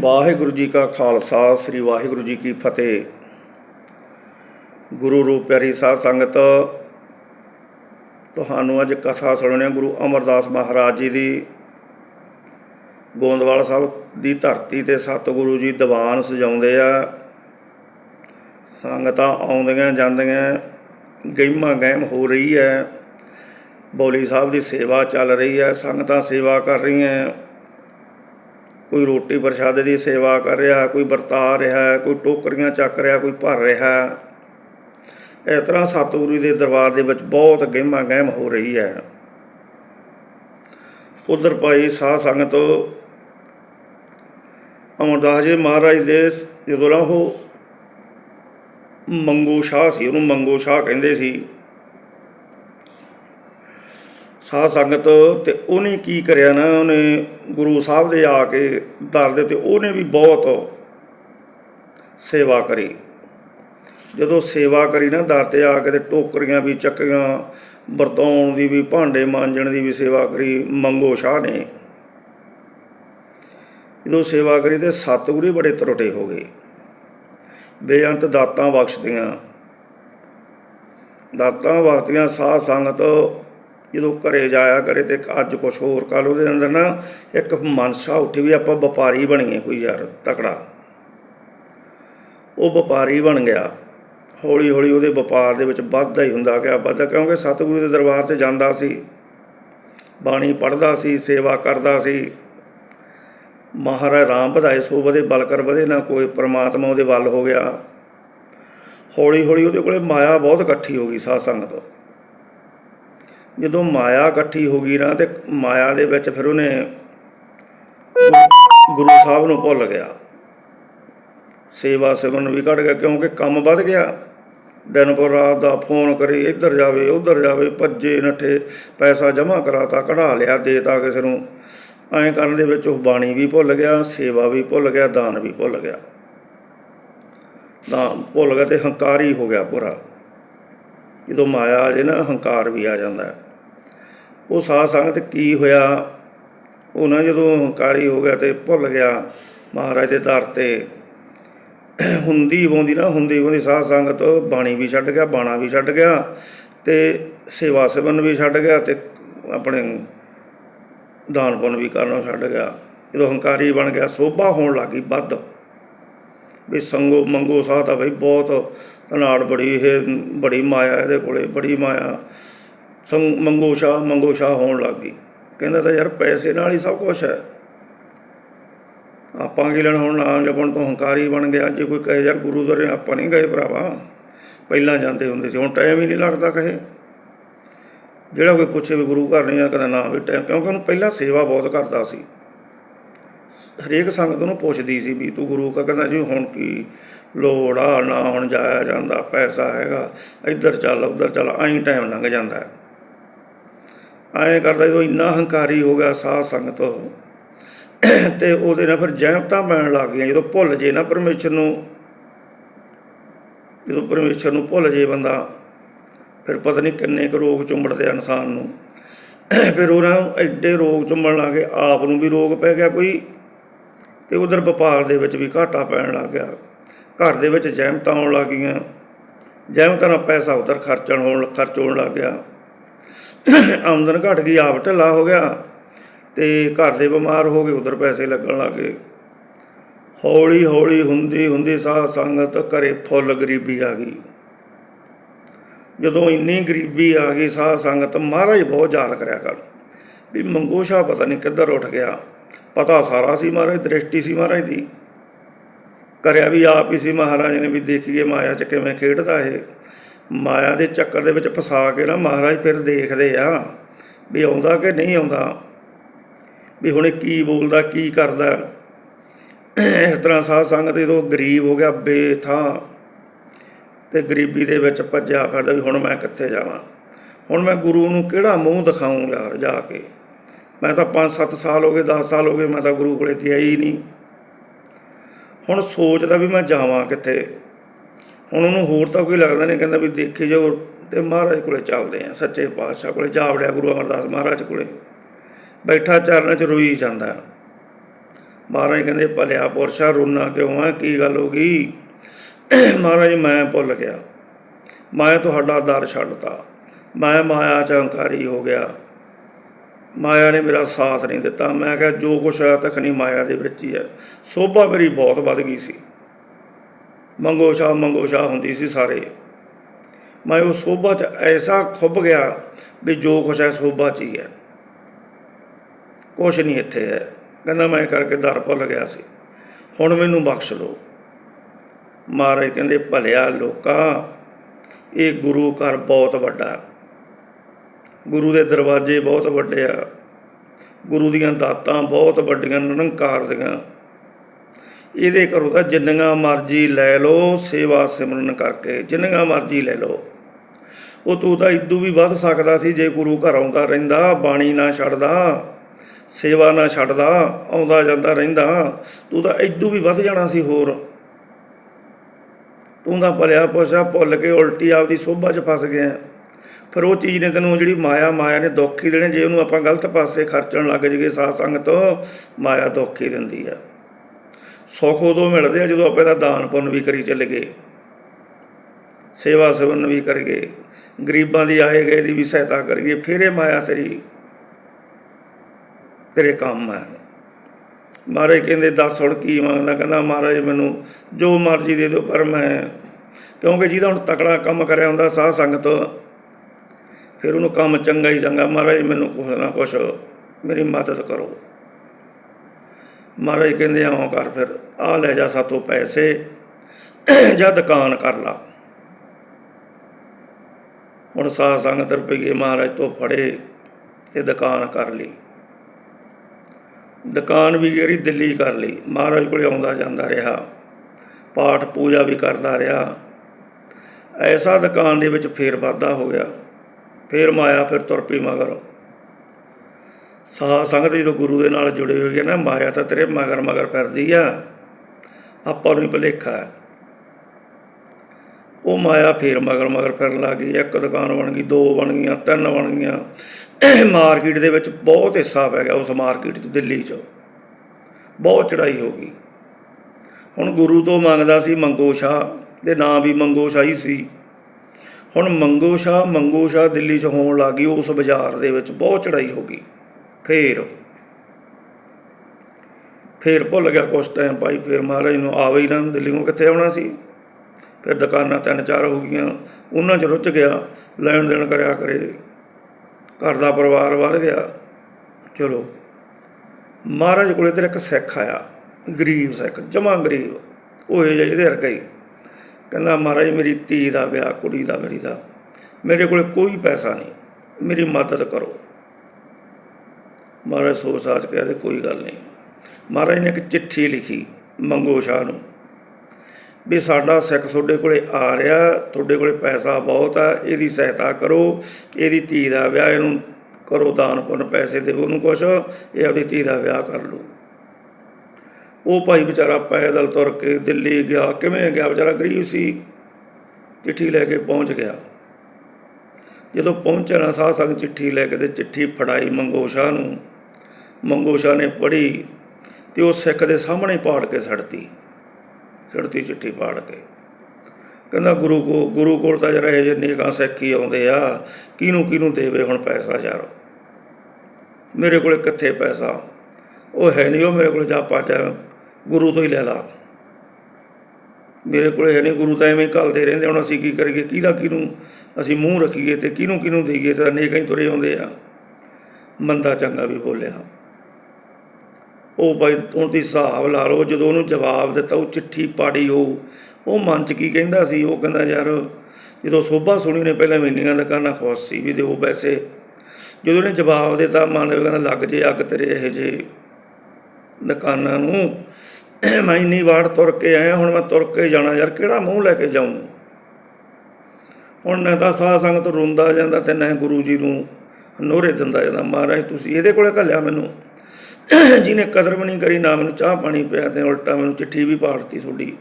ਵਾਹਿਗੁਰੂ ਜੀ ਕਾ ਖਾਲਸਾ, ਸ੍ਰੀ ਵਾਹਿਗੁਰੂ ਜੀ ਕੀ ਫਤਿਹ। ਗੁਰੂ ਰੂਪ ਪਿਆਰੀ ਸਾਧ ਸੰਗਤ, ਤੁਹਾਨੂੰ ਅੱਜ ਕਥਾ ਸੁਣਾਉਣੀ ਗੁਰੂ ਅਮਰਦਾਸ ਮਹਾਰਾਜ ਜੀ ਦੀ। ਗੋਂਦਵਾਲ ਸਾਹਿਬ ਦੀ ਧਰਤੀ ਤੇ ਸਤਿਗੁਰੂ ਜੀ ਦੀਵਾਨ ਸਜਾਉਂਦੇ ਆ। ਸੰਗਤਾਂ ਆਉਂਦੀਆਂ ਜਾਂਦੀਆਂ ਗਹਿਮਾ ਗਹਿਮ ਹੋ ਰਹੀ ਹੈ। ਬੌਲੀ ਸਾਹਿਬ ਦੀ ਸੇਵਾ ਚੱਲ ਰਹੀ ਹੈ, ਸੰਗਤਾਂ ਸੇਵਾ ਕਰ ਰਹੀਆਂ ਕੋਈ ਰੋਟੀ ਪ੍ਰਸ਼ਾਦੇ ਦੀ ਸੇਵਾ ਕਰ ਰਿਹਾ, ਕੋਈ ਵਰਤਾ ਰਿਹਾ ਕੋਈ ਟੋਕਰੀਆਂ ਚੱਕ ਰਿਹਾ, ਕੋਈ ਭਰ ਰਿਹਾ ਇਸ ਤਰ੍ਹਾਂ ਸਤਿਗੁਰੂ ਦੇ ਦਰਬਾਰ ਦੇ ਵਿੱਚ ਬਹੁਤ ਗਹਿਮਾ ਗਹਿਮ ਹੋ ਰਹੀ ਹੈ। ਉਧਰ ਭਾਈ ਸਾਧ ਸੰਗਤ ਅਮਰਦਾਸ ਜੀ ਮਹਾਰਾਜ ਦੇ ਜਦੋਂ ਨਾ ਉਹ ਮੰਗੂ ਸ਼ਾਹ ਸੀ, ਉਹਨੂੰ ਮੰਗੂ ਸ਼ਾਹ ਕਹਿੰਦੇ ਸੀ ਸਾਧ ਸੰਗਤ ਤੇ ਉਹਨੇ ਕੀ ਕਰਿਆ ਨਾ, ਉਹਨੇ ਗੁਰੂ ਸਾਹਿਬ ਦੇ ਆ ਕੇ ਦਰ ਦੇ ਤੇ ਉਹਨੇ ਵੀ ਬਹੁਤ ਸੇਵਾ ਕਰੀ। ਜਦੋਂ ਸੇਵਾ ਕਰੀ ਨਾ, ਦਰ ਤੇ ਆ ਕੇ ਤੇ ਟੋਕਰੀਆਂ ਵੀ ਚੱਕੀਆਂ ਵਰਤਾਉਣ ਦੀ ਵੀ, ਭਾਂਡੇ ਮਾਂਜਣ ਦੀ ਵੀ ਸੇਵਾ ਕਰੀ, ਮੰਗੋ ਸ਼ਾਹ ਨੇ। ਜਦੋਂ ਸੇਵਾ ਕਰੀ ਤੇ ਸਤਿਗੁਰੂ ਹੀ ਬੜੇ ਤਰੁੱਟੇ ਹੋ ਗਏ। ਬੇਅੰਤ ਦਾਤਾਂ ਬਖਸ਼ਦੀਆਂ ਦਾਤਾਂ ਬਖਸ਼ਦੀਆਂ ਸਾਧ ਸੰਗਤ ਜਦੋਂ ਘਰੇ ਜਾਇਆ ਕਰੇ ਤੇ ਅੱਜ ਕੁਛ ਹੋਰ ਕੱਲ ਉਹਦੇ ਅੰਦਰ ਨਾ ਇੱਕ ਮਨਸਾ ਉੱਠੀ ਵੀ ਆਪਾਂ ਵਪਾਰੀ ਬਣੀਏ ਕੋਈ ਯਾਰ, ਤਕੜਾ। ਉਹ ਵਪਾਰੀ ਬਣ ਗਿਆ। ਹੌਲੀ ਹੌਲੀ ਉਹਦੇ ਵਪਾਰ ਦੇ ਵਿੱਚ ਵਾਧਾ ਹੀ ਹੁੰਦਾ ਗਿਆ ਵਾਧਾ ਕਿਉਂਕਿ ਸਤਿਗੁਰੂ ਦੇ ਦਰਬਾਰ ਤੇ ਜਾਂਦਾ ਸੀ। ਬਾਣੀ ਪੜ੍ਹਦਾ ਸੀ, ਸੇਵਾ ਕਰਦਾ ਸੀ। ਮਹਾਰਾਜ ਰਾਮ ਵਧਾਏ, ਸੋ ਵਧੇ, ਬਲ ਕਰ ਵਧੇ, ਨਾ ਕੋਈ ਪ੍ਰਮਾਤਮਾ ਉਹਦੇ ਵੱਲ ਹੋ ਗਿਆ। ਹੌਲੀ ਹੌਲੀ ਉਹਦੇ ਕੋਲੇ ਮਾਇਆ ਬਹੁਤ ਇਕੱਠੀ ਹੋ ਗਈ ਸਾਧ ਸੰਗਤ ਜਦੋਂ ਮਾਇਆ ਇਕੱਠੀ ਹੋ ਗਈ ਨਾ ਤੇ ਮਾਇਆ ਦੇ ਵਿੱਚ ਫਿਰ ਉਹਨੇ ਗੁਰੂ- ਸਾਹਿਬ ਨੂੰ ਭੁੱਲ ਗਿਆ। ਸੇਵਾ ਸਗਨ ਵੀ ਘਟ ਗਿਆ ਕਿਉਂਕਿ ਕੰਮ ਵੱਧ ਗਿਆ। ਦਿਨ ਪਰ ਰਾਤ ਦਾ ਫੋਨ ਕਰੇ, ਇੱਧਰ ਜਾਵੇ, ਉੱਧਰ ਜਾਵੇ, ਭੱਜੇ, ਨੱਠੇ, ਪੈਸਾ ਜਮ੍ਹਾਂ ਕਰਾਤਾ, ਕਢਾ ਲਿਆ, ਦੇਤਾ ਕਿਸੇ ਨੂੰ। ਐਂ ਕਰਨ ਦੇ ਵਿੱਚ ਉਹ ਬਾਣੀ ਵੀ ਭੁੱਲ ਗਿਆ, ਸੇਵਾ ਵੀ ਭੁੱਲ ਗਿਆ, ਦਾਨ ਵੀ ਭੁੱਲ ਗਿਆ। ਦਾਨ ਭੁੱਲ ਗਿਆ ਤੇ ਹੰਕਾਰੀ ਹੋ ਗਿਆ ਪੂਰਾ। ਜਦੋਂ ਮਾਇਆ ਆ ਜੇ ਨਾ ਹੰਕਾਰ ਵੀ ਆ ਜਾਂਦਾ ਉਹ ਸਾਧ ਸੰਗਤ ਕੀ ਹੋਇਆ? ਉਹ ਨਾ ਜਦੋਂ ਹੰਕਾਰੀ ਹੋ ਗਿਆ ਤੇ ਭੁੱਲ ਗਿਆ ਮਹਾਰਾਜ ਦੇ ਦਰ ਤੇ। ਹੁੰਦੀ ਬੋਂਦੀ ਨਾ, ਹੁੰਦੀ ਬੋਂਦੀ ਸਾਧ ਸੰਗਤ ਬਾਣੀ ਵੀ ਛੱਡ ਗਿਆ, ਬਾਣਾ ਵੀ ਛੱਡ ਗਿਆ ਤੇ ਸੇਵਾ ਸੇਵਨ ਵੀ ਛੱਡ ਗਿਆ ਤੇ ਆਪਣੇ ਦਾਨ ਪੁੰਨ ਵੀ ਕਰਨੋਂ ਛੱਡ ਗਿਆ। ਜਦੋਂ ਹੰਕਾਰੀ ਬਣ ਗਿਆ, ਸੋਭਾ ਹੋਣ ਲੱਗੀ ਵੱਧ। ਵੀ ਸੰਗੋ ਮੰਗੋ ਸਾਹ ਤਾਂ ਬਈ, ਬਹੁਤ ਧਨਾੜ ਬੜੀ, ਇਹ ਬੜੀ ਮਾਇਆ ਇਹਦੇ ਕੋਲੇ, ਬੜੀ ਮਾਇਆ। ਸੰਗ, ਮੰਗੋ ਸ਼ਾਹ ਹੋਣ ਲੱਗ ਗਈ। ਕਹਿੰਦਾ ਤਾਂ ਯਾਰ ਪੈਸੇ ਨਾਲ ਹੀ ਸਭ ਕੁਝ ਹੈ। ਆਪਾਂ ਕੀ ਲੈਣ, ਹੁਣ ਨਾਮ ਜਪਣ ਤੋਂ ਹੰਕਾਰੀ ਬਣ ਗਿਆ। ਜੇ ਕੋਈ ਕਹੇ, ਯਾਰ ਗੁਰੂ ਦਰੇ ਆਪਾਂ ਨਹੀਂ ਗਏ ਭਰਾਵਾ। ਪਹਿਲਾਂ ਜਾਂਦੇ ਹੁੰਦੇ ਸੀ, ਹੁਣ ਟਾਈਮ ਹੀ ਨਹੀਂ ਲੱਗਦਾ ਕਹੇ। ਜਿਹੜਾ ਕੋਈ ਪੁੱਛੇ ਵੀ ਗੁਰੂ ਘਰ ਨਹੀਂ ਆ ਕਦਾ ਨਾ ਵੀ ਟਾਈਮ, ਕਿਉਂਕਿ ਉਹਨੂੰ ਪਹਿਲਾਂ ਸੇਵਾ ਬਹੁਤ ਕਰਦਾ ਸੀ। ਹਰੇਕ ਸੰਗਤ ਨੂੰ ਪੁੱਛਦੀ ਸੀ ਵੀ ਤੂੰ ਗੁਰੂ ਕਾ, ਕਹਿੰਦਾ ਜੀ ਹੁਣ ਕੀ ਲੋੜ ਆ ਨਾ ਹੁਣ ਜਾਇਆ ਜਾਂਦਾ, ਪੈਸਾ ਹੈਗਾ, ਇੱਧਰ ਚੱਲ, ਉੱਧਰ ਚੱਲ, ਐਂ ਟਾਈਮ ਲੰਘ ਜਾਂਦਾ ਐਂ ਕਰਦਾ ਜਦੋਂ ਇੰਨਾ ਹੰਕਾਰੀ ਹੋ ਗਿਆ ਸਾਧ ਸੰਗਤ, ਤੇ ਉਹਦੇ ਨਾਲ ਫਿਰ ਜਹਿਮਤਾਂ ਪੈਣ ਲੱਗ ਗਈਆਂ, ਜਦੋਂ ਭੁੱਲ ਜੇ ਨਾ ਪਰਮੇਸ਼ਰ ਨੂੰ, ਜਦੋਂ ਪਰਮੇਸ਼ਰ ਨੂੰ ਭੁੱਲ ਜੇ ਬੰਦਾ, ਫਿਰ ਪਤਾ ਨਹੀਂ ਕਿੰਨੇ ਕੁ ਰੋਗ ਚੁੰਬੜਦੇ ਆ ਇਨਸਾਨ ਨੂੰ। ਫਿਰ ਉਹਨਾਂ ਨੂੰ ਐਡੇ ਰੋਗ ਚੁੰਬਣ ਲੱਗੇ ਆਪ ਨੂੰ ਵੀ ਰੋਗ ਪੈ ਗਿਆ ਕੋਈ, ਤੇ ਉਧਰ ਵਪਾਰ ਦੇ ਵਿੱਚ ਵੀ ਘਾਟਾ ਪੈਣ ਲੱਗ ਗਿਆ। ਘਰ ਦੇ ਵਿੱਚ ਜਹਿਮਤਾਂ ਆਉਣ ਲੱਗ ਗਈਆਂ। ਜਹਿਮਤਾਂ ਨਾਲ ਪੈਸਾ ਉਧਰ ਖਰਚਣ ਹੋਣ, ਖਰਚ ਹੋਣ ਲੱਗ ਗਿਆ। ਆਮਦਨ ਘਟ ਗਈ, ਆਪ ਢਿੱਲਾ ਹੋ ਗਿਆ ਤੇ ਘਰ ਦੇ ਬਿਮਾਰ ਹੋ ਗਏ, ਉਧਰ ਪੈਸੇ ਲੱਗਣ ਲੱਗੇ ਹੌਲੀ ਹੌਲੀ ਹੁੰਦੀ ਹੁੰਦੀ ਸਾਧ ਸੰਗਤ ਘਰੇ ਫੁੱਲ ਗਰੀਬੀ ਆ ਗਈ। ਜਦੋਂ ਇੰਨੀ ਗਰੀਬੀ ਆ ਗਈ, ਸਾਧ ਸੰਗਤ ਮਹਾਰਾਜ ਬਹੁਤ ਯਾਦ ਕਰਿਆ ਕਰ। ਵੀ ਮੰਗੋਸ਼ਾ ਪਤਾ ਨਹੀਂ ਕਿੱਧਰ ਉੱਠ ਗਿਆ। ਪਤਾ ਸਾਰਾ ਸੀ ਮਹਾਰਾਜ, ਦ੍ਰਿਸ਼ਟੀ ਸੀ ਮਹਾਰਾਜ ਦੀ। ਕਰਿਆ ਵੀ ਆਪ ਹੀ ਸੀ ਮਹਾਰਾਜ ਨੇ ਵੀ ਦੇਖੀਏ ਮਾਇਆ ਚ ਕਿਵੇਂ ਖੇਡਦਾ ਇਹ। ਮਾਇਆ ਦੇ ਚੱਕਰ ਦੇ ਵਿੱਚ ਫਸਾ ਕੇ ਨਾ ਮਹਾਰਾਜ ਫਿਰ ਦੇਖਦੇ ਆ ਵੀ ਆਉਂਦਾ ਕਿ ਨਹੀਂ ਆਉਂਦਾ। ਵੀ ਹੁਣ ਕੀ ਬੋਲਦਾ, ਕੀ ਕਰਦਾ। ਇਸ ਤਰ੍ਹਾਂ ਸਾਧ ਸੰਗਤ ਜਦੋਂ ਗਰੀਬ ਹੋ ਗਿਆ, ਬੇਥਾਂ ਤੇ ਗਰੀਬੀ ਦੇ ਵਿੱਚ ਭੱਜਿਆ ਫਿਰਦਾ ਵੀ ਹੁਣ ਮੈਂ ਕਿੱਥੇ ਜਾਵਾਂ? ਹੁਣ ਮੈਂ ਗੁਰੂ ਨੂੰ ਕਿਹੜਾ ਮੂੰਹ ਦਿਖਾਊਂ ਯਾਰ ਜਾ ਕੇ? ਮੈਂ ਤਾਂ 5-7 ਸਾਲ ਹੋ ਗਏ 10 ਸਾਲ ਹੋ ਗਏ, ਮੈਂ ਤਾਂ ਗੁਰੂ ਕੋਲੇ ਗਿਆ ਹੀ ਨਹੀਂ। ਹੁਣ ਸੋਚਦਾ ਵੀ ਮੈਂ ਜਾਵਾਂ ਕਿੱਥੇ? ਹੁਣ ਉਹਨੂੰ ਹੋਰ ਤਾਂ ਕੋਈ ਲੱਗਦਾ ਨਹੀਂ, ਕਹਿੰਦਾ ਵੀ ਦੇਖੇ ਜੋ ਤੇ ਮਹਾਰਾਜ ਕੋਲੇ ਚੱਲਦੇ ਆ, ਸੱਚੇ ਪਾਤਸ਼ਾਹ ਕੋਲੇ ਜਾ ਵੜਿਆ ਗੁਰੂ ਅਮਰਦਾਸ ਮਹਾਰਾਜ ਕੋਲੇ। ਬੈਠਾ ਚਰਨਾਂ 'ਚ ਰੋਈ ਜਾਂਦਾ। ਮਹਾਰਾਜ ਕਹਿੰਦੇ, ਭਲਿਆ ਪੁਰਸ਼ਾ, ਰੋਣਾ ਕਿਉਂ ਆ? ਕੀ ਗੱਲ ਹੋ ਗਈ? ਮਹਾਰਾਜ, ਮੈਂ ਭੁੱਲ ਗਿਆ। ਮੈਂ ਤੁਹਾਡਾ ਦਰ ਛੱਡਤਾ। ਮੈਂ ਮਾਇਆ ਚ ਹੰਕਾਰੀ ਹੋ ਗਿਆ। ਮਾਇਆ ਨੇ ਮੇਰਾ ਸਾਥ ਨਹੀਂ ਦਿੱਤਾ। ਮੈਂ ਕਿਹਾ, ਜੋ ਕੁਛ ਹੈ ਤਖਣੀ ਮਾਇਆ ਦੇ ਵਿੱਚ ਹੀ ਹੈ। ਸੋਭਾ ਮੇਰੀ ਬਹੁਤ ਵੱਧ ਗਈ ਸੀ। ਮੰਗੋ ਸ਼ਾਹ ਮੰਗੋ ਸ਼ਾਹ ਹੁੰਦੀ ਸੀ ਸਾਰੇ। ਮੈਂ ਉਹ ਸੋਭਾ ਚ ਐਸਾ ਖੁੱਭ ਗਿਆ ਵੀ ਜੋ ਕੁਛ ਹੈ ਸੋਭਾ ਚ ਹੀ ਹੈ। ਕੁਛ ਨਹੀਂ ਇੱਥੇ ਹੈ। ਕਹਿੰਦਾ, ਮੈਂ ਕਰਕੇ ਦਰ ਭੁੱਲ ਗਿਆ ਸੀ। ਹੁਣ ਮੈਨੂੰ ਬਖਸ਼ ਲਓ। ਮਹਾਰਾਜ ਕਹਿੰਦੇ, ਭਲਿਆ ਲੋਕਾਂ, ਇਹ ਗੁਰੂ ਘਰ ਬਹੁਤ ਵੱਡਾ ਗੁਰੂ ਦੇ ਦਰਵਾਜ਼ੇ ਬਹੁਤ ਵੱਡੇ ਆ। ਗੁਰੂ ਦੀਆਂ ਦਾਤਾਂ ਬਹੁਤ ਵੱਡੀਆਂ, ਨਿਰੰਕਾਰ ਦੀਆਂ। ਇਹਦੇ ਘਰੋਂ ਤਾਂ ਜਿੰਨੀਆਂ ਮਰਜ਼ੀ ਲੈ ਲਓ, ਸੇਵਾ ਸਿਮਰਨ ਕਰਕੇ ਜਿੰਨੀਆਂ ਮਰਜ਼ੀ ਲੈ ਲਓ। ਉਹ ਤੂੰ ਤਾਂ ਇਦੋਂ ਵੀ ਵੱਧ ਸਕਦਾ ਸੀ ਜੇ ਗੁਰੂ ਘਰ ਆਉਂਦਾ ਰਹਿੰਦਾ, ਬਾਣੀ ਨਾ ਛੱਡਦਾ, ਸੇਵਾ ਨਾ ਛੱਡਦਾ, ਆਉਂਦਾ ਜਾਂਦਾ ਰਹਿੰਦਾ। ਤੂੰ ਤਾਂ ਇਦੋਂ ਵੀ ਵੱਧ ਜਾਣਾ ਸੀ ਹੋਰ। ਤੂੰ ਤਾਂ ਭਲਿਆ ਪੋਸਾ ਭੁੱਲ ਕੇ ਉਲਟੀ ਆਪਦੀ ਸੋਭਾ 'ਚ ਫਸ ਗਿਆ। ਫਿਰ ਉਹ ਚੀਜ਼ ਨੇ ਤੈਨੂੰ ਜਿਹੜੀ ਮਾਇਆ ਮਾਇਆ ਨੇ ਦੁੱਖ ਹੀ ਦੇਣੇ, ਜੇ ਉਹਨੂੰ ਆਪਾਂ ਗਲਤ ਪਾਸੇ ਖਰਚਣ ਲੱਗ ਜਾਈਏ ਸਾਧ ਸੰਗਤ, ਮਾਇਆ ਦੁੱਖ ਹੀ ਦਿੰਦੀ ਆ। ਸੁੱਖ ਉਦੋਂ ਮਿਲਦੇ ਆ ਜਦੋਂ ਆਪਾਂ ਇਹਦਾ ਦਾਨ ਪੁੰਨ ਵੀ ਕਰੀ ਚੱਲ ਗਏ। ਸੇਵਾ ਸਵਰਨ ਵੀ ਕਰੀਏ ਗਰੀਬਾਂ ਦੀ ਆਏ ਗਏ ਦੀ ਵੀ ਸਹਾਇਤਾ ਕਰੀਏ ਫਿਰ ਇਹ ਮਾਇਆ ਤੇਰੀ, ਤੇਰੇ ਕੰਮ ਹੈ ਮਹਾਰਾਜ ਕਹਿੰਦੇ, ਦੱਸ ਹੁਣ ਕੀ ਮੰਗਦਾ? ਕਹਿੰਦਾ, ਮਹਾਰਾਜ, ਮੈਨੂੰ ਜੋ ਮਰਜ਼ੀ ਦੇ ਦਿਓ, ਪਰ ਮੈਂ, ਕਿਉਂਕਿ ਜਿਹਦਾ ਹੁਣ ਤਕੜਾ ਕੰਮ ਕਰਿਆ ਹੁੰਦਾ ਸਾਧ ਸੰਗਤ ਫਿਰ ਉਹਨੂੰ ਕੰਮ ਚੰਗਾ ਹੀ ਚੰਗਾ। ਮਹਾਰਾਜ ਮੈਨੂੰ ਕੁਛ ਨਾ ਕੁਛ, ਮੇਰੀ ਮਦਦ ਕਰੋ। ਮਹਾਰਾਜ ਕਹਿੰਦੇ, ਆਉਂ ਕਰ ਫਿਰ ਆ ਲੈ ਜਾ ਸਾਤੋਂ ਪੈਸੇ, ਜਾਂ ਦੁਕਾਨ ਕਰ ਲਾ। ਹੁਣ ਸਾਧ ਸੰਗਤ ਰੁਪਈਏ ਮਹਾਰਾਜ ਤੋਂ ਫੜੇ ਤੇ ਦੁਕਾਨ ਕਰ ਲਈ। ਦੁਕਾਨ ਵੀ ਜਿਹੜੀ ਦਿੱਲੀ ਕਰ ਲਈ। ਮਹਾਰਾਜ ਕੋਲੇ ਆਉਂਦਾ ਜਾਂਦਾ ਰਿਹਾ। ਪਾਠ ਪੂਜਾ ਵੀ ਕਰਦਾ ਰਿਹਾ। ਐਸਾ ਦੁਕਾਨ ਦੇ ਵਿੱਚ ਫੇਰ ਵਾਧਾ ਹੋ ਗਿਆ। ਫੇਰ ਮਾਇਆ ਫਿਰ ਤੁਰ ਪਈ ਮਗਰ। ਸਾਧ ਸੰਗਤ ਜਦੋਂ ਗੁਰੂ ਦੇ ਨਾਲ ਜੁੜੇ ਹੋਏ ਗਏ ਨਾ, ਮਾਇਆ ਤਾਂ ਤੇਰੇ ਮਗਰ ਮਗਰ ਫਿਰਦੀ ਆ। ਆਪਾਂ ਨੂੰ ਹੀ ਭੁਲੇਖਾ ਹੈ। ਉਹ ਮਾਇਆ ਫੇਰ ਮਗਰ ਮਗਰ ਫਿਰਨ ਲੱਗ ਗਈ। ਇੱਕ ਦੁਕਾਨ ਬਣ ਗਈ, ਦੋ ਬਣ ਗਈਆਂ, ਤਿੰਨ ਬਣ ਗਈਆਂ। ਮਾਰਕੀਟ ਦੇ ਵਿੱਚ ਬਹੁਤ ਹਿੱਸਾ ਪੈ ਗਿਆ ਉਸ ਮਾਰਕੀਟ 'ਚ, ਦਿੱਲੀ 'ਚ। ਬਹੁਤ ਚੜਾਈ ਹੋ ਗਈ। ਹੁਣ ਗੁਰੂ ਤੋਂ ਮੰਗਦਾ ਸੀ ਮੰਗੋ ਸ਼ਾਹ ਦੇ ਨਾਂ ਵੀ ਮੰਗੋ ਸ਼ਾਹੀ ਸੀ। ਹੁਣ ਮੰਗੋ ਸ਼ਾਹ ਮੰਗੋ ਸ਼ਾਹ ਦਿੱਲੀ 'ਚ ਹੋਣ ਲੱਗ ਗਈ, ਉਸ ਬਾਜ਼ਾਰ ਦੇ ਵਿੱਚ ਬਹੁਤ ਚੜਾਈ ਹੋ ਗਈ। ਫੇਰ ਫੇਰ ਭੁੱਲ ਗਿਆ ਕੁਛ ਟਾਈਮ ਭਾਈ, ਫੇਰ ਮਹਾਰਾਜ ਨੂੰ ਆਵੇ ਹੀ ਨਾ ਦਿੱਲੀੋਂ ਕਿੱਥੇ ਆਉਣਾ ਸੀ? ਫਿਰ ਦੁਕਾਨਾਂ ਤਿੰਨ ਚਾਰ ਹੋ ਗਈਆਂ, ਉਹਨਾਂ 'ਚ ਰੁੱਝ ਗਿਆ, ਲੈਣ ਦੇਣ ਕਰਿਆ ਕਰੇ, ਘਰ ਦਾ ਪਰਿਵਾਰ ਵੱਧ ਗਿਆ। ਚਲੋ, ਮਹਾਰਾਜ ਕੋਲੇ ਤੇ ਇੱਕ ਸਿੱਖ ਆਇਆ, ਗਰੀਬ ਸਿੱਖ, ਜਮਾ ਗਰੀਬ, ਉਹ ਇਹ ਜਿਹੇ ਵਰਗਾ ਹੀ। ਕਹਿੰਦਾ, ਮਹਾਰਾਜ, ਮੇਰੀ ਧੀ ਦਾ ਵਿਆਹ, ਕੁੜੀ ਦਾ, ਮੇਰੀ ਦਾ। ਮੇਰੇ ਕੋਲ ਕੋਈ ਪੈਸਾ ਨਹੀਂ। ਮੇਰੀ ਮਦਦ ਕਰੋ। ਮਹਾਰਾਜ ਸੋਚ ਸਾਚ ਕੇ ਕਹਿੰਦੇ ਕੋਈ ਗੱਲ ਨਹੀਂ। ਮਹਾਰਾਜ ਨੇ ਇੱਕ ਚਿੱਠੀ ਲਿਖੀ ਮੰਗੋ ਸ਼ਾਹ ਨੂੰ, ਵੀ ਸਾਡਾ ਸਿੱਖ ਤੁਹਾਡੇ ਕੋਲੇ ਆ ਰਿਹਾ, ਤੁਹਾਡੇ ਕੋਲੇ ਪੈਸਾ ਬਹੁਤ ਆ, ਇਹਦੀ ਸਹਾਇਤਾ ਕਰੋ, ਇਹਦੀ ਧੀ ਦਾ ਵਿਆਹ ਇਹਨੂੰ ਕਰੋ ਦਾਨ ਪੁੰਨ ਪੈਸੇ ਦੇਵੋ ਉਹਨੂੰ ਕੁਛ, ਇਹ ਆਪਣੀ ਧੀ ਦਾ ਵਿਆਹ ਕਰ ਲਓ। ਉਹ ਭਾਈ ਵਿਚਾਰਾ ਪੈਦਲ ਤੁਰ ਕੇ ਦਿੱਲੀ ਗਿਆ। ਕਿਵੇਂ ਗਿਆ? ਵਿਚਾਰਾ ਗਰੀਬ ਸੀ। ਚਿੱਠੀ ਲੈ ਕੇ ਪਹੁੰਚ ਗਿਆ। ਜਦੋਂ ਪਹੁੰਚਿਆ ਨਾ ਸਾਧ ਸੰਗ ਚਿੱਠੀ ਲੈ ਕੇ ਤੇ ਚਿੱਠੀ ਫੜਾਈ ਮੰਗੋ ਸ਼ਾਹ ਨੂੰ। ਮੰਗੋ ਸ਼ਾਹ ਨੇ ਪੜ੍ਹੀ ਤੇ ਉਹ ਸਿੱਖ ਦੇ ਸਾਹਮਣੇ ਪਾੜ ਕੇ ਛੱਡਤੀ ਛੱਡਤੀ ਚਿੱਠੀ ਪਾੜ ਕੇ। ਕਹਿੰਦਾ, ਗੁਰੂ ਕੋ, ਗੁਰੂ ਕੋਲ ਤਾਂ ਜਰਾ ਇਹ ਜਿਹੇ ਨੇਕਾਂ ਸਿੱਖ ਹੀ ਆਉਂਦੇ ਆ। ਕਿਹਨੂੰ ਕਿਹਨੂੰ ਦੇਵੇ ਹੁਣ ਪੈਸਾ ਯਾਰ? ਮੇਰੇ ਕੋਲੇ ਕਿੱਥੇ ਪੈਸਾ? ਉਹ ਹੈ ਨਹੀਂ ਉਹ ਮੇਰੇ ਕੋਲ ਜਾ ਪਾਚਾ ਗੁਰੂ ਤੋਂ ਹੀ ਲੈ ਲਾ। ਮੇਰੇ ਕੋਲੇ ਹੈ ਨਹੀਂ ਗੁਰੂ ਤਾਂ ਐਵੇਂ ਘੱਲਦੇ ਰਹਿੰਦੇ ਹੁਣ ਅਸੀਂ ਕੀ ਕਰੀਏ? ਕਿਹਦਾ ਕਿਹਨੂੰ ਅਸੀਂ ਮੂੰਹ ਰੱਖੀਏ ਤੇ ਕਿਹਨੂੰ ਕਿਹਨੂੰ ਦੇਈਏ? ਤਾਂ ਨੇਕਾਂ ਹੀ ਤੁਰੇ ਆਉਂਦੇ ਆ। ਮੰਦਾ ਚੰਗਾ ਵੀ ਬੋਲਿਆ। ਉਹ ਭਾਈ ਹੁਣ ਦੀ ਹਿਸਾਬ ਲਾ ਲਓ, ਜਦੋਂ ਉਹਨੂੰ ਜਵਾਬ ਦਿੱਤਾ, ਉਹ ਚਿੱਠੀ ਪਾੜੀ ਉਹ ਉਹ ਮਨ 'ਚ ਕੀ ਕਹਿੰਦਾ ਸੀ? ਉਹ ਕਹਿੰਦਾ, ਯਾਰ, ਜਦੋਂ ਸੋਭਾ ਸੁਣੀ ਨੇ ਪਹਿਲਾਂ ਮੈਨੀਆਂ ਦੁਕਾਨਾਂ ਖੁਸ਼ ਸੀ ਵੀ ਦਿਓ ਪੈਸੇ? ਜਦੋਂ ਉਹਨੇ ਜਵਾਬ ਦਿੱਤਾ, ਮਨ ਦੇ ਕਹਿੰਦਾ, ਲੱਗ ਜੇ ਅੱਗ ਤੇਰੇ ਇਹ ਜੇ ਦੁਕਾਨਾਂ ਨੂੰ। ਮੈਂ ਇੰਨੀ ਵਾਰ ਤੁਰ ਕੇ ਆਇਆ, ਹੁਣ ਮੈਂ ਤੁਰ ਕੇ ਜਾਣਾ ਯਾਰ, ਕਿਹੜਾ ਮੂੰਹ ਲੈ ਕੇ ਜਾਊਂ? ਹੁਣ ਨਾ ਤਾਂ ਸਾਧ ਸੰਗਤ ਰੋਂਦਾ ਜਾਂਦਾ ਤੇ ਨਾ ਗੁਰੂ ਜੀ ਨੂੰ ਨੋਰੇ ਦਿੰਦਾ ਜਾਂਦਾ, ਮਹਾਰਾਜ ਤੁਸੀਂ ਇਹਦੇ ਕੋਲੇ ਘੱਲਿਆ ਮੈਨੂੰ। ਜਿਹਨੇ ਕਦਰ ਵੀ ਨਹੀਂ ਕਰੀ, ਨਾ ਮੈਨੂੰ ਚਾਹ ਪਾਣੀ ਪਿਆ ਤੇ ਉਲਟਾ ਮੈਨੂੰ ਚਿੱਠੀ ਵੀ ਪਾੜਤੀ ਤੁਹਾਡੀ।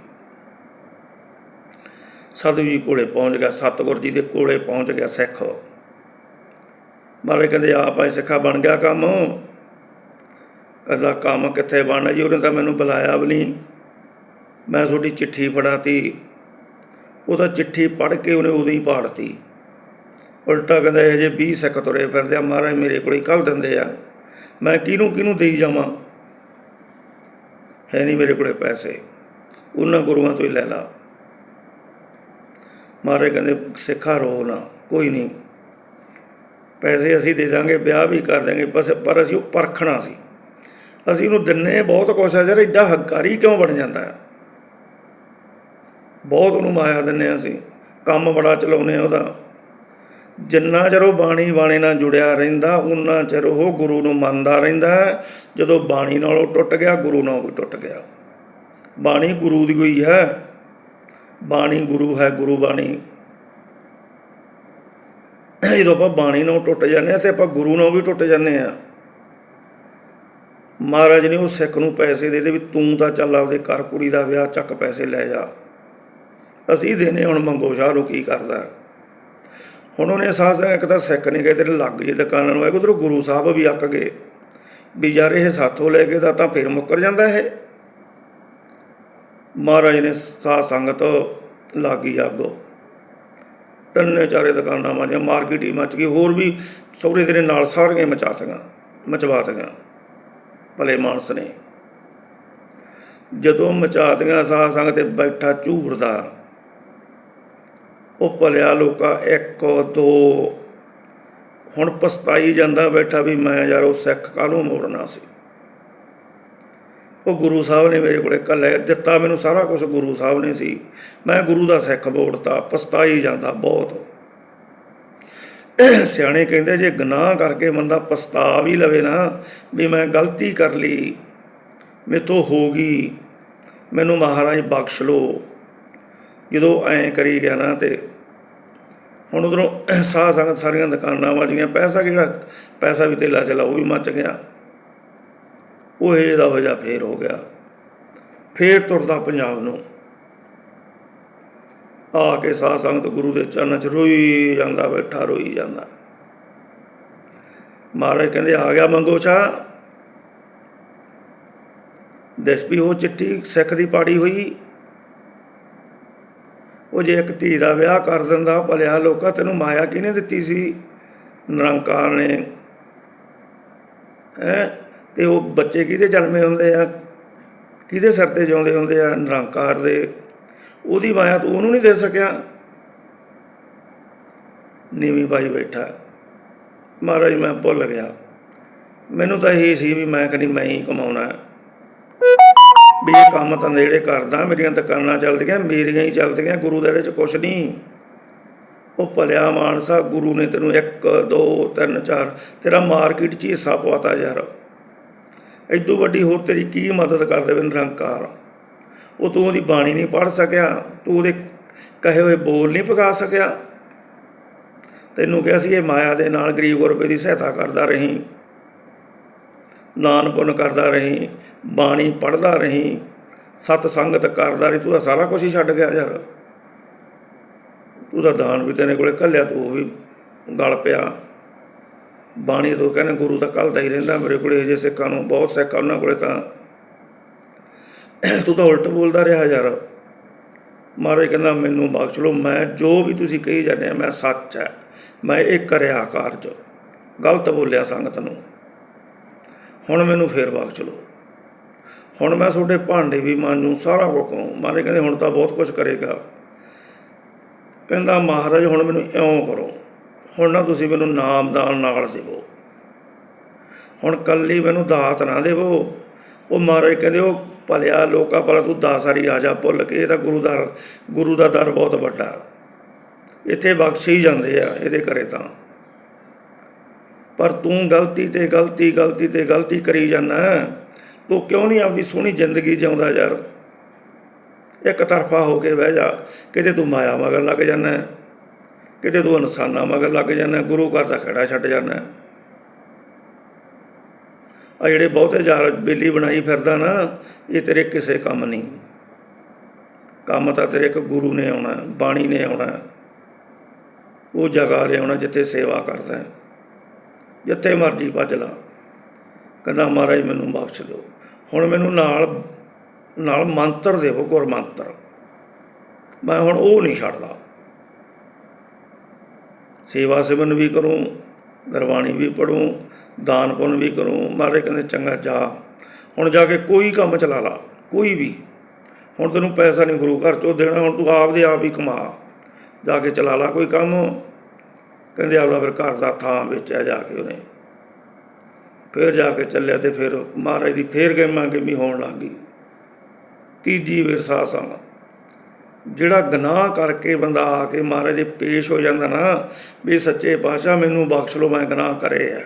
ਸਾਧੂ ਜੀ ਕੋਲੇ ਪਹੁੰਚ ਗਿਆ, ਸਤਿਗੁਰ ਜੀ ਦੇ ਕੋਲੇ ਪਹੁੰਚ ਗਿਆ ਸਿੱਖ। ਮਹਾਰਾਜ ਕਹਿੰਦੇ, ਆਪ ਐ ਸਿੱਖਾ ਬਣ ਗਿਆ ਕੰਮ। ਕਹਿੰਦਾ ਕੰਮ ਕਿੱਥੇ ਬਣਨਾ ਜੀ? ਉਹਨੇ ਤਾਂ ਮੈਨੂੰ ਬੁਲਾਇਆ ਵੀ ਨਹੀਂ। ਮੈਂ ਤੁਹਾਡੀ ਚਿੱਠੀ ਫੜਾਤੀ। ਉਹ ਤਾਂ ਚਿੱਠੀ ਪੜ੍ਹ ਕੇ ਉਹਨੇ ਉਦੋਂ ਹੀ ਪਾੜਤੀ। ਉਲਟਾ ਕਹਿੰਦਾ ਇਹ ਜੇ 20 ਸਿੱਖ ਤੁਰੇ ਫਿਰਦੇ ਆ, ਮਹਾਰਾਜ ਮੇਰੇ ਕੋਲ ਹੀ ਕੱਲ ਦਿੰਦੇ ਆ। ਮੈਂ ਕਿਹਨੂੰ ਕਿਹਨੂੰ ਦੇਈ ਜਾਵਾਂ? ਹੈ ਨਹੀਂ ਮੇਰੇ ਕੋਲੇ ਪੈਸੇ। ਉਹਨਾਂ ਗੁਰੂਆਂ ਤੋਂ ਹੀ ਲੈ ਲਾ। ਮਹਾਰਾਜ ਕਹਿੰਦੇ, ਸਿੱਖਾ ਰੋ ਨਾ, ਕੋਈ ਨਹੀਂ। ਪੈਸੇ ਅਸੀਂ ਦੇ ਦਾਂਗੇ, ਵਿਆਹ ਵੀ ਕਰ ਦਾਂਗੇ ਬਸ, ਪਰ ਅਸੀਂ ਉਹ ਪਰਖਣਾ ਸੀ। ਅਸੀਂ ਉਹਨੂੰ ਦਿੰਨੇ ਬਹੁਤ ਕੁਛ ਆ ਯਾਰ ਐਡਾ ਹੰਕਾਰੀ ਕਿਉਂ ਬਣ ਜਾਂਦਾ ਹੈ? ਬਹੁਤ ਉਹਨੂੰ ਮਾਇਆ ਦਿੰਨੇ ਹਾਂ ਅਸੀਂ, ਕੰਮ ਬੜਾ ਚਲਾਉਨੇ ਆ ਉਹਦਾ। ਜਿੰਨਾ ਚਿਰ ਉਹ ਬਾਣੀ ਬਾਣੇ ਨਾਲ ਜੁੜਿਆ ਰਹਿੰਦਾ ਉਨਾ ਚਿਰ ਉਹ ਗੁਰੂ ਨੂੰ ਮੰਨਦਾ ਰਹਿੰਦਾ ਜਦੋਂ ਬਾਣੀ ਨਾਲੋਂ ਟੁੱਟ ਗਿਆ, ਗੁਰੂ ਨਾਲੋਂ ਵੀ ਟੁੱਟ ਗਿਆ। ਬਾਣੀ ਗੁਰੂ ਦੀ ਹੋਈ ਹੈ। ਬਾਣੀ ਗੁਰੂ ਹੈ, ਗੁਰੂ ਬਾਣੀ। ਜਦੋਂ ਆਪਾਂ ਬਾਣੀ ਨਾਲ ਟੁੱਟ ਜਾਂਦੇ ਆ ਤੇ ਆਪਾਂ ਗੁਰੂ ਨਾਲ ਵੀ ਟੁੱਟ ਜਾਂਦੇ ਆ ਮਹਾਰਾਜ ਨੇ ਉਹ ਸਿੱਖ ਨੂੰ ਪੈਸੇ ਦੇ ਦੇ ਵੀ ਤੂੰ ਤਾਂ ਚੱਲ ਆਪਦੇ ਘਰ ਕੁੜੀ ਦਾ ਵਿਆਹ ਚੱਕ ਪੈਸੇ ਲੈ ਜਾ। ਅਸੀਂ ਦੇਨੇ ਹੁਣ ਮੰਗੋ ਸ਼ਾਹ ਨੂੰ ਕੀ ਕਰਦਾ? ਹੁਣ ਉਹਨੇ ਸਾਹ ਇੱਕ ਤਾਂ ਸਿੱਖ ਨੇ ਗਏ ਤੇਰੇ ਲੱਗ ਜੇ ਦੁਕਾਨਾਂ ਨੂੰ। ਆਏ ਉਧਰੋਂ ਗੁਰੂ ਸਾਹਿਬ ਵੀ ਅੱਕ ਗਏ। ਵੀ ਯਾਰ ਇਹ ਸਾਥੋਂ ਲੈ ਕੇ ਤਾਂ ਤਾਂ ਫਿਰ ਮੁੱਕਰ ਜਾਂਦਾ ਇਹ। ਮਹਾਰਾਜ ਨੇ ਸਾਧ ਸੰਗਤ ਲਾਗੀ ਅੱਗੋ। ਤਿੰਨੇ ਚਾਰੇ ਦੁਕਾਨਾਂ ਮਾਰੀਆਂ, ਮਾਰਕੀਟ ਹੀ ਮਚ ਗਈ। ਹੋਰ ਵੀ ਸਹੁਰੇ ਤੇਰੇ ਨਾਲ ਸਾਰੀਆਂ ਮਚਾ ਮਚਾਤੀਆਂ ਮਚਵਾਤੀਆਂ ਭਲੇ ਮਾਨਸ ਨੇ। ਜਦੋਂ ਮਚਾਤੀਆਂ ਸਾਹ ਸੰਗ ਤੇ ਬੈਠਾ ਝੂਰਦਾ ਉਹ ਭਲਿਆ ਲੋਕਾ ਇੱਕ ਦੋ। ਹੁਣ ਪਛਤਾਈ ਜਾਂਦਾ ਬੈਠਾ ਵੀ ਮੈਂ ਯਾਰ ਉਹ ਸਿੱਖ ਕਾਹਨੂੰ ਮੋੜਨਾ ਸੀ। ਉਹ ਗੁਰੂ ਸਾਹਿਬ ਨੇ ਮੇਰੇ ਕੋਲੇ ਕੱਲੇ ਦਿੱਤਾ, ਮੈਨੂੰ ਸਾਰਾ ਕੁਝ ਗੁਰੂ ਸਾਹਿਬ ਨੇ ਸੀ। ਮੈਂ ਗੁਰੂ ਦਾ ਸਿੱਖ ਮੋੜਤਾ ਪਛਤਾਈ ਜਾਂਦਾ ਬਹੁਤ। ਸਿਆਣੇ ਕਹਿੰਦੇ ਜੇ ਗੁਨਾਹ ਕਰਕੇ ਬੰਦਾ ਪਛਤਾ ਵੀ ਲਵੇ ਨਾ, ਵੀ ਮੈਂ ਗਲਤੀ ਕਰ ਲਈ, ਮੇਥੋਂ ਹੋ ਗਈ, ਮੈਨੂੰ ਮਹਾਰਾਜ ਬਖਸ਼ ਲੋ ਜਦੋਂ ਐਂ ਕਰੀ ਗਿਆ ਨਾ ਤੇ ਹੁਣ ਉਧਰੋਂ ਸਾਹ ਸੰਗਤ ਸਾਰੀਆਂ ਦੁਕਾਨਾਂ ਵੱਜੀਆਂ ਪੈਸਾ ਕਿਹੜਾ, ਪੈਸਾ ਵੀ ਤੇਲਾ ਚਲਾ, ਉਹ ਵੀ ਮੱਚ ਗਿਆ। ਉਹ ਇਹ ਦਾ ਹੋ ਜਾ ਫੇਰ ਹੋ ਗਿਆ। ਫੇਰ ਤੁਰਦਾ ਪੰਜਾਬ ਨੂੰ। ਆ ਕੇ ਸਾਧ ਸੰਗਤ ਗੁਰੂ ਦੇ ਚਰਨਾਂ 'ਚ ਰੋਈ ਜਾਂਦਾ, ਬੈਠਾ, ਰੋਈ ਜਾਂਦਾ। ਮਹਾਰਾਜ ਕਹਿੰਦੇ, ਆ ਗਿਆ ਮੰਗੋਚਾ ਦਸਪੀ ਉਹ ਚਿੱਠੀ ਸਿੱਖ ਦੀ ਪਾੜੀ ਹੋਈ। ਉਹ ਜੇ ਇੱਕ ਧੀ ਦਾ ਵਿਆਹ ਕਰ ਦਿੰਦਾ, ਭਲਿਆ ਲੋਕਾਂ, ਤੈਨੂੰ ਮਾਇਆ ਕਿਹਨੇ ਦਿੱਤੀ ਸੀ? ਨਿਰੰਕਾਰ ਨੇ। ਹੈ? ਤੇ ਉਹ ਬੱਚੇ ਕਿਹਦੇ ਜਨਮੇ ਹੁੰਦੇ ਆ? ਕਿਹਦੇ ਸਿਰ ਤੇ ਜਿਉਂਦੇ ਹੁੰਦੇ ਆ? ਨਿਰੰਕਾਰ ਦੇ। ਉਹਦੀ ਮਾਇਆ ਤੂੰ ਉਹਨੂੰ ਨਹੀਂ ਦੇ ਸਕਿਆ। ਨੀਵੀਂ ਬਾਈ ਬੈਠਾ। ਮਹਾਰਾਜ, ਮੈਂ ਭੁੱਲ ਗਿਆ। ਮੈਨੂੰ ਤਾਂ ਇਹ ਸੀ ਵੀ ਮੈਂ ਕਦੀ ਮੈਂ ਹੀ ਕਮਾਉਣਾ। ਵੀ ਇਹ ਕੰਮ ਤਾਂ ਨੇੜੇ ਕਰਦਾ, ਮੇਰੀਆਂ ਦੁਕਾਨਾਂ ਚੱਲਦੀਆਂ, ਮੇਰੀਆਂ ਹੀ ਚੱਲਦੀਆਂ, ਗੁਰੂ ਦੇ ਇਹਦੇ ਚ ਕੁਛ ਨਹੀਂ। ਉਹ ਭਲਿਆ ਮਾਨਸਾ, ਗੁਰੂ ਨੇ ਤੈਨੂੰ 1 2 3 4 ਤੇਰਾ ਮਾਰਕੀਟ 'ਚ ਹੀ ਹਿੱਸਾ ਪਵਾਤਾ ਯਾਰ। ਐਡੂ ਵੱਡੀ ਹੋਰ ਤੇਰੀ ਕੀ ਮਦਦ ਕਰ ਦੇਵੇ ਨਿਰੰਕਾਰ। ਉਹ ਤੂੰ ਉਹਦੀ ਬਾਣੀ ਨਹੀਂ ਪੜ੍ਹ ਸਕਿਆ, ਤੂੰ ਉਹਦੇ ਕਹੇ ਹੋਏ ਬੋਲ ਨਹੀਂ ਪਕਾ ਸਕਿਆ। ਤੈਨੂੰ ਕਿਹਾ ਸੀ ਇਹ ਮਾਇਆ ਦੇ ਨਾਲ ਗਰੀਬ ਗੁਰਬੇ ਦੀ ਸਹਾਇਤਾ ਕਰਦਾ ਰਹੀਂ ਨਾਨ ਪੁੰਨ ਕਰਦਾ ਰਹੀਂ, ਬਾਣੀ ਪੜ੍ਹਦਾ ਰਹੀਂ, ਸਤ ਸੰਗਤ ਕਰਦਾ ਰਹੀ, ਤੂੰ ਤਾਂ ਸਾਰਾ ਕੁਝ ਹੀ ਛੱਡ ਗਿਆ ਯਾਰ। ਤੂੰ ਤਾਂ ਦਾਨ ਵੀ ਤੇਰੇ ਕੋਲੇ ਕੱਲਿਆ ਤੂੰ ਉਹ ਵੀ ਗਲ ਪਿਆ। ਬਾਣੀ ਤੋਂ ਕਹਿੰਦੇ ਗੁਰੂ ਤਾਂ ਕੱਲ੍ਹ ਹੀ ਰਹਿੰਦਾ, ਮੇਰੇ ਕੋਲੇ ਇਹ ਜਿਹੇ ਸਿੱਖਾਂ ਨੂੰ, ਬਹੁਤ ਸਿੱਖ ਆ ਉਹਨਾਂ ਕੋਲੇ ਤਾਂ। ਤੂੰ ਤਾਂ ਉਲਟ ਬੋਲਦਾ ਰਿਹਾ ਯਾਰ। ਮਹਾਰਾਜ ਕਹਿੰਦਾ ਮੈਨੂੰ ਬਖਸ਼ ਲਓ, ਮੈਂ ਜੋ ਵੀ ਤੁਸੀਂ ਕਹੀ ਜਾਂਦੇ ਆ, ਮੈਂ ਸੱਚ ਹੈ। ਮੈਂ ਇਹ ਕਰਿਆ ਕਾਰਜ ਗਲਤ ਬੋਲਿਆ ਸੰਗਤ ਨੂੰ। ਹੁਣ ਮੈਨੂੰ ਫੇਰ ਬਖਸ਼ ਲਓ। ਹੁਣ ਮੈਂ ਤੁਹਾਡੇ ਭਾਂਡੇ ਵੀ ਮਾਂਜੂ ਸਾਰਾ ਕੁਝ ਕਰੂ ਮਹਾਰਾਜ ਕਹਿੰਦੇ ਹੁਣ ਤਾਂ ਬਹੁਤ ਕੁਝ ਕਰੇਗਾ। ਕਹਿੰਦਾ ਮਹਾਰਾਜ, ਹੁਣ ਮੈਨੂੰ ਇਉਂ ਕਰੋ। ਹੁਣ ਨਾ ਤੁਸੀਂ ਮੈਨੂੰ ਨਾਮਦਾਨ ਨਾਲ ਦੇਵੋ। ਹੁਣ ਕੱਲੀ ਮੈਨੂੰ ਦਾਤ ਨਾ ਦੇਵੋ। ਉਹ ਮਹਾਰਾਜ ਕਹਿੰਦੇ, ਉਹ ਭਲਿਆ ਲੋਕਾਂ ਭਲਾ ਤੂੰ ਦਾਸਾਰੀ ਆ ਜਾ ਭੁੱਲ ਕੇ, ਇਹ ਤਾਂ ਗੁਰੂ ਦਾ ਗੁਰੂ ਦਾ ਦਰ ਬਹੁਤ ਵੱਡਾ। ਇੱਥੇ ਬਖਸ਼ੇ ਹੀ ਜਾਂਦੇ ਆ ਇਹਦੇ ਘਰੇ ਤਾਂ। ਪਰ ਤੂੰ ਗਲਤੀ ਤੇ ਗਲਤੀ ਗਲਤੀ ਤੇ ਗਲਤੀ ਕਰੀ ਜਾਂਦਾ ਤੂੰ ਕਿਉਂ ਨਹੀਂ ਆਪਦੀ ਸੋਹਣੀ ਜ਼ਿੰਦਗੀ ਜਿਉਂਦਾ ਯਾਰ? ਇੱਕ ਤਰਫਾ ਹੋ ਕੇ ਬਹਿ ਜਾ। ਕਿਤੇ ਤੂੰ ਮਾਇਆ ਮਗਰ ਲੱਗ ਜਾਂਦਾ ਕਿਤੇ ਤੂੰ ਇਨਸਾਨਾਂ ਮਗਰ ਲੱਗ ਜਾਂਦਾ ਗੁਰੂ ਘਰ ਦਾ ਖੜਾ ਛੱਡ ਜਾਂਦਾ ਆ ਜਿਹੜੇ ਬਹੁਤੇ ਯਾਰ ਬੇਲੀ ਬਣਾਈ ਫਿਰਦਾ ਨਾ, ਇਹ ਤੇਰੇ ਕਿਸੇ ਕੰਮ ਨਹੀਂ। ਕੰਮ ਤਾਂ ਤੇਰੇ ਇੱਕ ਗੁਰੂ ਨੇ ਆਉਣਾ, ਬਾਣੀ ਨੇ ਆਉਣਾ। ਉਹ ਜਗ੍ਹਾ ਲਿਆਉਣਾ ਜਿੱਥੇ ਸੇਵਾ ਕਰਦਾ ਹੈ। ਜਿੱਥੇ ਮਰਜ਼ੀ ਭੱਜ ਲਾ। ਕਹਿੰਦਾ, ਮਹਾਰਾਜ, ਮੈਨੂੰ ਬਖਸ਼ ਦਿਓ। ਹੁਣ ਮੈਨੂੰ ਨਾਲ ਨਾਲ ਮੰਤਰ ਦੇਵੋ ਗੁਰ ਮੰਤਰ ਮੈਂ ਹੁਣ ਉਹ ਨਹੀਂ ਛੱਡਦਾ। ਸੇਵਾ ਸਿਮਰਨ ਵੀ ਕਰੂੰ, ਗੁਰਬਾਣੀ ਵੀ ਪੜੂੰ ਦਾਨ ਪੁੰਨ ਵੀ ਕਰੂੰ ਮਹਾਰਾਜ ਕਹਿੰਦੇ ਚੰਗਾ ਜਾ। ਹੁਣ ਜਾ ਕੇ ਕੋਈ ਕੰਮ ਚਲਾ ਲਾ, ਕੋਈ ਵੀ। ਹੁਣ ਤੈਨੂੰ ਪੈਸਾ ਨਹੀਂ ਗੁਰੂ ਘਰ ਚੋਂ ਦੇਣਾ, ਹੁਣ ਤੂੰ ਆਪ ਦੇ ਆਪ ਹੀ ਕਮਾ। ਜਾ ਕੇ ਚਲਾ ਲਾ ਕੋਈ ਕੰਮ। ਕਹਿੰਦੇ ਆਪਦਾ ਫਿਰ ਘਰ ਦਾ ਥਾਂ ਵੇਚਿਆ ਜਾ ਕੇ ਉਹਨੇ। ਫਿਰ ਜਾ ਕੇ ਚੱਲਿਆ ਤੇ ਫਿਰ ਮਹਾਰਾਜ ਦੀ ਫੇਰ ਗੇਮਾਂ ਗੇਮੀ ਹੋਣ ਲੱਗ ਗਈ। ਤੀਜੀ ਵਿਰਸਾ ਸੰਗ ਜਿਹੜਾ ਗਨਾਹ ਕਰਕੇ ਬੰਦਾ ਆ ਕੇ ਮਹਾਰਾਜ ਦੇ ਪੇਸ਼ ਹੋ ਜਾਂਦਾ ਨਾ, ਵੀ ਸੱਚੇ ਪਾਤਸ਼ਾਹ ਮੈਨੂੰ ਬਖਸ਼ ਲਓ, ਮੈਂ ਗਨਾਹ ਕਰੇ ਆ।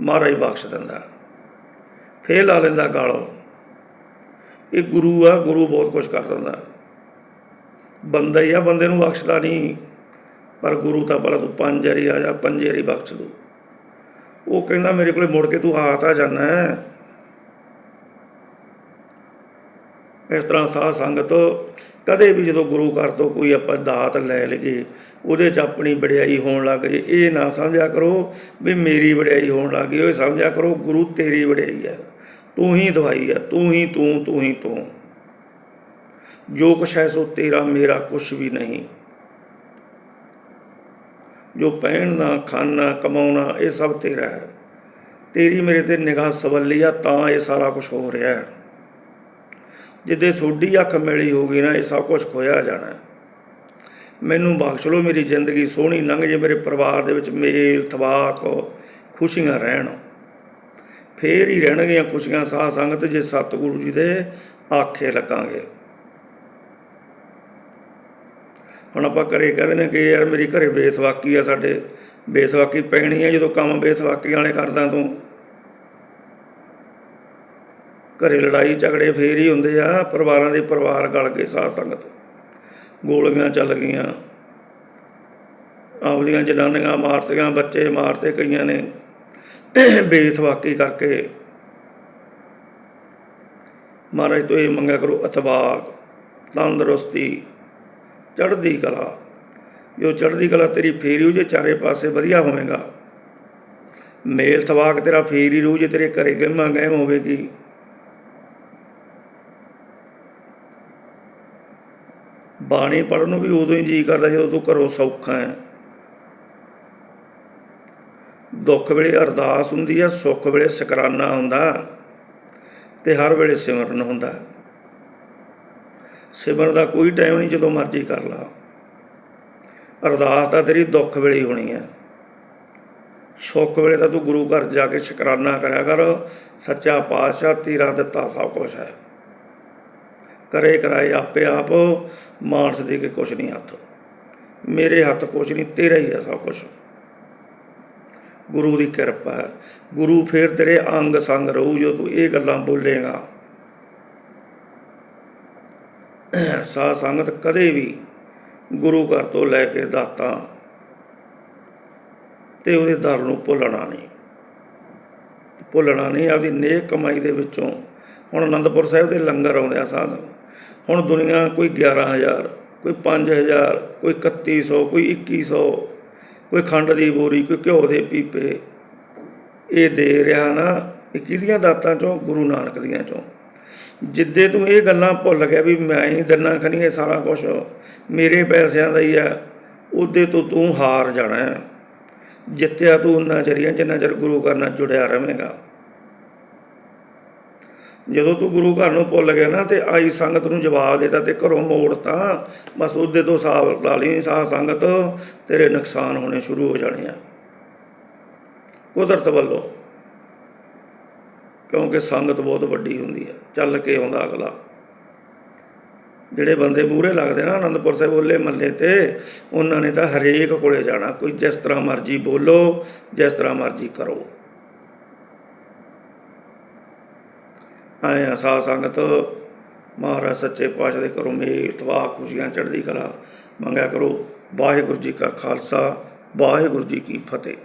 ਮਹਾਰਾਜ ਬਖਸ਼ ਦਿੰਦਾ। ਫੇਰ ਲਾ ਲੈਂਦਾ ਗਾਲੋ ਇਹ ਗੁਰੂ ਆ, ਗੁਰੂ ਬਹੁਤ ਕੁਝ ਕਰ ਦਿੰਦਾ। ਬੰਦਾ ਹੀ ਆ, ਬੰਦੇ ਨੂੰ ਬਖਸ਼ਦਾ ਨਹੀਂ। ਪਰ ਗੁਰੂ ਤਾਂ ਬੜਾ ਤੂੰ ਪੰਜ ਵਾਰੀ ਆ ਜਾ, ਪੰਜੇ ਵਾਰੀ ਬਖਸ਼ ਦੂ। ਉਹ ਕਹਿੰਦਾ, ਮੇਰੇ ਕੋਲੇ ਮੁੜ ਕੇ ਤੂੰ ਆ ਤਾਂ ਜਾਣਾ ਹੈ। ਇਸ ਤਰ੍ਹਾਂ ਸਾਧ ਸੰਗਤ ਕਦੇ ਵੀ ਜਦੋਂ ਗੁਰੂ ਘਰ ਤੋਂ ਕੋਈ ਆਪਾਂ ਦਾਤ ਲੈ ਲਈਏ, ਉਹਦੇ 'ਚ ਆਪਣੀ ਵਡਿਆਈ ਹੋਣ ਲੱਗ ਜੇ, ਇਹ ਨਾ ਸਮਝਿਆ ਕਰੋ ਵੀ ਮੇਰੀ ਵਡਿਆਈ ਹੋਣ ਲੱਗ ਗਈ ਉਹ ਸਮਝਿਆ ਕਰੋ ਗੁਰੂ ਤੇਰੀ ਵਡਿਆਈ ਹੈ ਤੂੰ ਹੀ ਦਵਾਈ ਹੈ ਤੂੰ ਹੀ ਤੂੰ ਤੂੰ ਹੀ ਤੂੰ। ਜੋ ਕੁਛ ਹੈ ਸੋ ਤੇਰਾ ਮੇਰਾ ਕੁਛ ਵੀ ਨਹੀਂ। ਜੋ ਪਹਿਨਣਾ ਖਾਣਾ ਕਮਾਉਣਾ ਇਹ ਸਭ ਤੇਰਾ ਹੈ। ਤੇਰੀ ਮੇਰੇ ਤੇ ਨਿਗਾਹ ਸਵੱਲੀ ਆ, ਤਾਂ ਇਹ ਸਾਰਾ ਕੁਝ ਹੋ ਰਿਹਾ ਹੈ। ਜਿੱਦੇ ਤੁਹਾਡੀ ਅੱਖ ਮਿਲੀ ਹੋਗੀ ਨਾ, ਇਹ ਸਭ ਕੁਝ ਖੋਇਆ ਜਾਣਾ ਮੈਨੂੰ ਬਖਸ਼ ਲਓ ਮੇਰੀ ਜ਼ਿੰਦਗੀ ਸੋਹਣੀ, ਲੰਘ ਜੇ ਮੇਰੇ ਪਰਿਵਾਰ ਦੇ ਵਿੱਚ ਮੇਲ ਤਵਾਕ ਖੁਸ਼ੀਆਂ ਰਹਿਣ। ਫੇਰ ਹੀ ਰਹਿਣਗੀਆਂ ਖੁਸ਼ੀਆਂ ਸਾਧ ਸੰਗਤ, ਜੇ ਸਤਿਗੁਰੂ ਜੀ ਦੇ ਆਖੇ ਲੱਗਾਂਗੇ। ਹੁਣ ਆਪਾਂ ਘਰੇ ਕਹਿੰਦੇ ਨੇ ਕਿ ਯਾਰ ਮੇਰੀ ਘਰੇ ਬੇਸਵਾਕੀ ਆ, ਸਾਡੇ ਬੇਸਵਾਕੀ ਪੈਣੀ ਆ, ਜਦੋਂ ਕੰਮ ਬੇਸਵਾਕੀ ਵਾਲੇ ਕਰਦਾ ਤੂੰ। ਘਰੇ ਲੜਾਈ ਝਗੜੇ ਫੇਰ ਹੀ ਹੁੰਦੇ ਆ, ਪਰਿਵਾਰਾਂ ਦੇ ਪਰਿਵਾਰ ਗਲ ਗਏ ਸਾਧ ਸੰਗਤ। ਗੋਲੀਆਂ ਚੱਲ ਗਈਆਂ। ਆਪਦੀਆਂ ਜਨਾਨੀਆਂ ਮਾਰਤੀਆਂ, ਬੱਚੇ ਮਾਰਤੇ ਕਈਆਂ ਨੇ। ਬੇਇਤਫਾਕੀ ਕਰਕੇ। ਮਹਾਰਾਜ ਤੋਂ ਇਹ ਮੰਗਿਆ ਕਰੋ ਅਤਬਾਕ ਤੰਦਰੁਸਤੀ, ਚੜ੍ਹਦੀ ਕਲਾ। ਜੋ ਚੜ੍ਹਦੀ ਕਲਾ ਤੇਰੀ ਫੇਰੀ ਹੋ ਜੇ ਚਾਰੇ ਪਾਸੇ ਵਧੀਆ ਹੋਵੇਗਾ। ਮੇਲ ਤਵਾਕ ਤੇਰਾ ਫੇਰੀ ਰੂ ਜੇ ਤੇਰੇ ਘਰੇ ਗਹਿਮਾ ਗਹਿਮ ਹੋਵੇਗੀ। ਬਾਣੀ ਪੜ੍ਹਨ ਨੂੰ ਵੀ ਉਦੋਂ ਹੀ ਜੀ ਕਰਦਾ ਜਦੋਂ ਤੂੰ ਘਰੋਂ ਸੌਖਾ ਹੈ। ਦੁੱਖ ਵੇਲੇ ਅਰਦਾਸ ਹੁੰਦੀ ਹੈ ਸੁੱਖ ਵੇਲੇ ਸ਼ੁਕਰਾਨਾ ਹੁੰਦਾ ਤੇ ਹਰ ਵੇਲੇ ਸਿਮਰਨ ਹੁੰਦਾ। ਸਿਮਰਨ ਦਾ ਕੋਈ ਟਾਈਮ ਨਹੀਂ ਜਦੋਂ ਮਰਜ਼ੀ ਕਰ ਲਾ। ਅਰਦਾਸ ਤਾਂ ਤੇਰੀ ਦੁੱਖ ਵੇਲੇ ਹੋਣੀ ਹੈ ਸੁੱਖ ਵੇਲੇ ਤਾਂ ਤੂੰ ਗੁਰੂ ਘਰ ਜਾ ਕੇ ਸ਼ੁਕਰਾਨਾ ਕਰਿਆ ਕਰ, ਸੱਚਾ ਪਾਤਸ਼ਾਹ ਤੇਰਾ ਦਿੱਤਾ ਸਭ ਕੁਝ ਹੈ। ਕਰੇ ਕਰਾਏ ਆਪੇ ਆਪ, ਮਾਨਸ ਦੇ ਕੇ ਕੁਛ ਨਹੀਂ ਹੱਥ। ਮੇਰੇ ਹੱਥ ਕੁਛ ਨਹੀਂ, ਤੇਰਾ ਹੀ ਹੈ ਸਭ ਕੁਛ। ਗੁਰੂ ਦੀ ਕਿਰਪਾ ਹੈ। ਗੁਰੂ ਫੇਰ ਤੇਰੇ ਅੰਗ ਸੰਗ ਰਹੂ, ਜੋ ਤੂੰ ਇਹ ਗੱਲਾਂ ਬੋਲੇਗਾ। ਸਾ ਸੰਗਤ ਕਦੇ ਵੀ ਗੁਰੂ ਘਰ ਤੋਂ ਲੈ ਕੇ ਦਾਤਾਂ ਤੇ ਉਹਦੇ ਦਰ ਨੂੰ ਭੁੱਲਣਾ ਨਹੀਂ। ਭੁੱਲਣਾ ਨਹੀਂ, ਆਪਦੀ ਨੇਕ ਕਮਾਈ ਦੇ ਵਿੱਚੋਂ। ਹੁਣ ਅਨੰਦਪੁਰ ਸਾਹਿਬ ਦੇ ਲੰਗਰ ਆਉਂਦੇ ਆ ਸਾਧ ਹੁਣ ਦੁਨੀਆ ਕੋਈ 11000 ਕੋਈ 5000 ਕੋਈ 3100 ਕੋਈ 2100 ਕੋਈ ਖੰਡ ਦੀ ਬੋਰੀ, ਕੋਈ ਘਿਓ ਦੇ ਪੀਪੇ। ਇਹ ਦੇ ਰਿਹਾ ਨਾ ਇਹ ਕਿਹਦੀਆਂ ਦਾਤਾਂ ਚੋਂ? ਗੁਰੂ ਨਾਨਕ ਦੀਆਂ ਚੋਂ। ਜਿੱਦੇ ਤੂੰ ਇਹ ਗੱਲਾਂ ਭੁੱਲ ਗਿਆ ਵੀ ਮੈਂ ਹੀ ਦਿਨਾ ਖਣੀ ਇਹ ਸਾਰਾ ਕੁਝ ਮੇਰੇ ਪੈਸਿਆਂ ਦਾ ਹੀ ਆ, ਉਹਦੇ ਤੋਂ ਤੂੰ ਹਾਰ ਜਾਣਾ। ਹੈ ਜਿੱਤਿਆ ਤੂੰ ਉਹਨਾਂ ਚਰੀਆਂ ਜਿੰਨਾ ਚਿਰ ਗੁਰੂ ਕਰਨਾ ਜੁੜਿਆ ਰਹੇਗਾ ਜਦੋਂ ਤੂੰ ਗੁਰੂ ਘਰ ਨੂੰ ਭੁੱਲ ਗਿਆ ਨਾ ਤੇ ਆਈ ਸੰਗਤ ਨੂੰ ਜਵਾਬ ਦੇਤਾ ਤੇ ਘਰੋਂ ਮੋੜਤਾ ਬਸ ਉਹਦੇ ਤੋਂ ਸਾਬ ਲਾ ਲਈ ਸਾਹ ਸੰਗਤ ਤੇਰੇ ਨੁਕਸਾਨ ਹੋਣੇ ਸ਼ੁਰੂ ਹੋ ਜਾਣੇ ਆ। ਕੁਦਰਤ ਵੱਲੋਂ। ਕਿਉਂਕਿ ਸੰਗਤ ਬਹੁਤ ਵੱਡੀ ਹੁੰਦੀ ਹੈ ਚੱਲ ਕੇ ਆਉਂਦਾ ਅਗਲਾ। ਜਿਹੜੇ ਬੰਦੇ ਮੂਹਰੇ ਲੱਗਦੇ ਨਾ ਆਨੰਦਪੁਰ ਸਾਹਿਬ ਹੋਲੇ ਮੱਲੇ ਤੇ, ਉਹਨਾਂ ਨੇ ਤਾਂ ਹਰੇਕ ਕੋਲੇ ਜਾਣਾ, ਕੋਈ ਜਿਸ ਤਰ੍ਹਾਂ ਮਰਜ਼ੀ ਬੋਲੋ, ਜਿਸ ਤਰ੍ਹਾਂ ਮਰਜ਼ੀ ਕਰੋ। ਆਇਆ ਸਾਧ ਸੰਗਤ, ਮਹਾਰਾਜ ਸੱਚੇ ਪਾਤਸ਼ਾਹ ਦੇ ਕਰੋ ਮੇਲ ਤਵਾ ਖੁਸ਼ੀਆਂ ਚੜ੍ਹਦੀ ਕਲਾ। ਮੰਗਿਆ ਕਰੋ ਵਾਹਿਗੁਰੂ ਜੀ ਕਾ ਖਾਲਸਾ, ਵਾਹਿਗੁਰੂ ਜੀ ਕੀ ਫਤਿਹ।